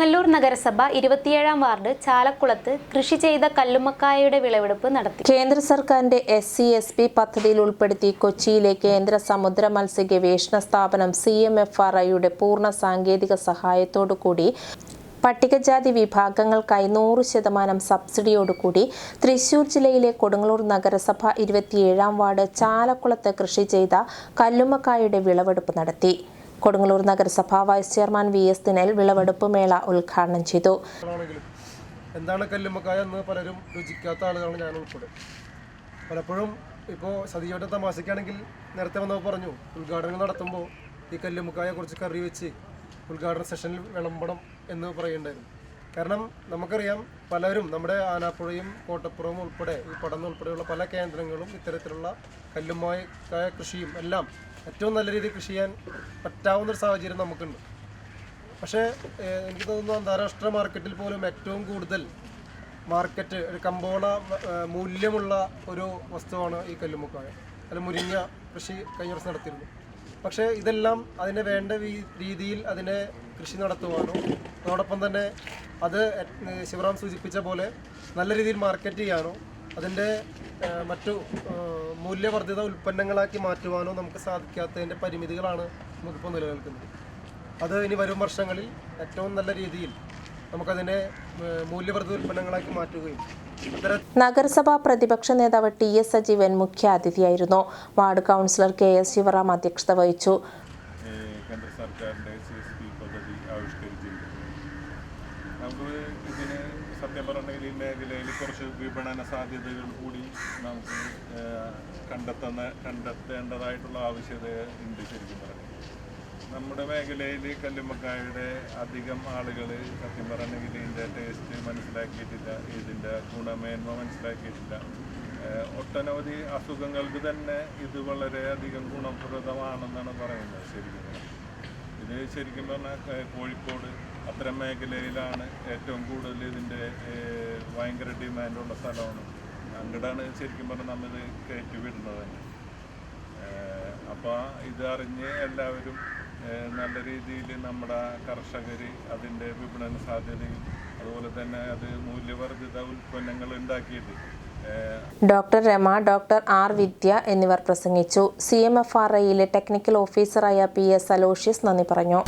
കൊടുങ്ങല്ലൂർ നഗരസഭ ഇരുപത്തിയേഴാം വാർഡ് ചാലക്കുളത്ത് കൃഷി ചെയ്ത കല്ലുമ്മക്കായയുടെ വിളവെടുപ്പ് നടത്തി. കേന്ദ്ര സർക്കാരിന്റെ എസ് സി എസ് പി പദ്ധതിയിൽ ഉൾപ്പെടുത്തി കൊച്ചിയിലെ കേന്ദ്ര സമുദ്ര മത്സ്യ ഗവേഷണ സ്ഥാപനം സി എം എഫ് ആർ ഐയുടെ പൂർണ സാങ്കേതിക സഹായത്തോടു കൂടി പട്ടികജാതി വിഭാഗങ്ങൾക്കായി നൂറ് ശതമാനം സബ്സിഡിയോടുകൂടി തൃശൂർ ജില്ലയിലെ കൊടുങ്ങല്ലൂർ നഗരസഭ ഇരുപത്തിയേഴാം വാർഡ് ചാലക്കുളത്ത് കൃഷി ചെയ്ത കല്ലുമ്മക്കായയുടെ വിളവെടുപ്പ് നടത്തി. കൊടുങ്ങല്ലൂർ നഗരസഭാ vice chairman V S Dinal വിളവെടുപ്പ് മേള ഉദ്ഘാടനം ചെയ്തു. എന്താണ് കല്ലുമ്മക്കായ എന്ന് പലരും രുചിക്കാത്ത ആളുകളാണ് ഞാൻ ഉൾപ്പെടെ. പലപ്പോഴും ഇപ്പോൾ സതിയോട്ട തമാശയ്ക്കാണെങ്കിൽ നേരത്തെ വന്നപ്പോൾ പറഞ്ഞു ഉദ്ഘാടനം നടത്തുമ്പോൾ ഈ കല്ലുമ്മക്കായ കുറച്ച് കറി വെച്ച് ഉദ്ഘാടന സെഷനിൽ വിളമ്പണം എന്ന് പറയുണ്ടായിരുന്നു കാരണം നമുക്കറിയാം പലരും നമ്മുടെ ആനാപ്പുഴയും കോട്ടപ്പുറവും ഉൾപ്പെടെ ഈ പടന്ന് ഉൾപ്പെടെയുള്ള പല കേന്ദ്രങ്ങളും ഇത്തരത്തിലുള്ള കല്ലുമായി കൃഷിയും എല്ലാം ഏറ്റവും നല്ല രീതിയിൽ കൃഷി ചെയ്യാൻ പറ്റാവുന്ന ഒരു സാഹചര്യം നമുക്കുണ്ട്. പക്ഷേ എനിക്ക് തോന്നുന്നു അന്താരാഷ്ട്ര മാർക്കറ്റിൽ പോലും ഏറ്റവും കൂടുതൽ മാർക്കറ്റ് ഒരു കമ്പോള മൂല്യമുള്ള ഒരു വസ്തുവാണ് ഈ കല്ലുമുക്കായ അല്ല മുരിങ്ങ കൃഷി കഴിഞ്ഞ വർഷം നടത്തിയിരുന്നു. പക്ഷേ ഇതെല്ലാം അതിന് വേണ്ട രീതിയിൽ അതിനെ കൃഷി നടത്തുവാനോ അതോടൊപ്പം തന്നെ അത് ശിവറാം സൂചിപ്പിച്ച പോലെ നല്ല രീതിയിൽ മാർക്കറ്റ് ചെയ്യാനോ അതിന്റെ മറ്റു മൂല്യവർദ്ധിത ഉൽപ്പന്നങ്ങളാക്കി മാറ്റുവാനോ നമുക്ക് സാധിക്കാത്തതിന്റെ പരിമിതികളാണ് നമുക്കിപ്പോൾ നിലനിൽക്കുന്നത്. അത് ഇനി വരും വർഷങ്ങളിൽ ഏറ്റവും നല്ല രീതിയിൽ നമുക്കതിനെ മൂല്യവർദ്ധിത ഉൽപ്പന്നങ്ങളാക്കി മാറ്റുകയും നഗരസഭാ പ്രതിപക്ഷ നേതാവ് T S Sajeevan മുഖ്യാതിഥിയായിരുന്നു. Ward councillor K S Sivaram അധ്യക്ഷത വഹിച്ചു. കുറച്ച് വിപണന സാധ്യതകൾ കൂടി നമുക്ക് കണ്ടെത്തുന്ന കണ്ടെത്തേണ്ടതായിട്ടുള്ള ആവശ്യത ഉണ്ട് ശരിക്കും നമ്മുടെ മേഖലയിൽ കല്ലുമ്മക്കായുടെ അധികം ആളുകൾ സത്യം പറഞ്ഞെങ്കിൽ ഇതിന്റെ ടേസ്റ്റ് മനസ്സിലാക്കിയിട്ടില്ല ഇതിന്റെ ഗുണമേന്മ മനസ്സിലാക്കിയിട്ടില്ല. ഒട്ടനവധി അസുഖങ്ങൾക്ക് തന്നെ ഇത് വളരെയധികം ഗുണപ്രദമാണെന്നാണ് പറയുന്നത് ശരിക്കും. ഇത് ശരിക്കും പറഞ്ഞാൽ കോഴിക്കോട് അത്തരം മേഖലയിലാണ് ഏറ്റവും കൂടുതൽ ഇതിന്റെ ഭയങ്കര ഡിമാൻഡുള്ള സ്ഥലമാണ്. അങ്ങോട്ടാണ് ശരിക്കും പറഞ്ഞാൽ നമ്മൾ കയറ്റി വിടുന്നത് തന്നെ അപ്പോൾ അറിഞ്ഞ് എല്ലാവരും നല്ല രീതിയിൽ നമ്മുടെ കർഷകർ അതിന്റെ വിപണന സാധ്യതയും അതുപോലെ തന്നെ അത് മൂല്യവർദ്ധിത ഉൽപ്പന്നങ്ങൾ ഉണ്ടാക്കിയിട്ട് doctor Rema doctor R Vidya എന്നിവർ പ്രസംഗിച്ചു. സി എം എഫ് ആർ ഐയിലെ ടെക്നിക്കൽ ഓഫീസറായ പി എസ് അലോഷ്യസ് നന്ദി പറഞ്ഞു.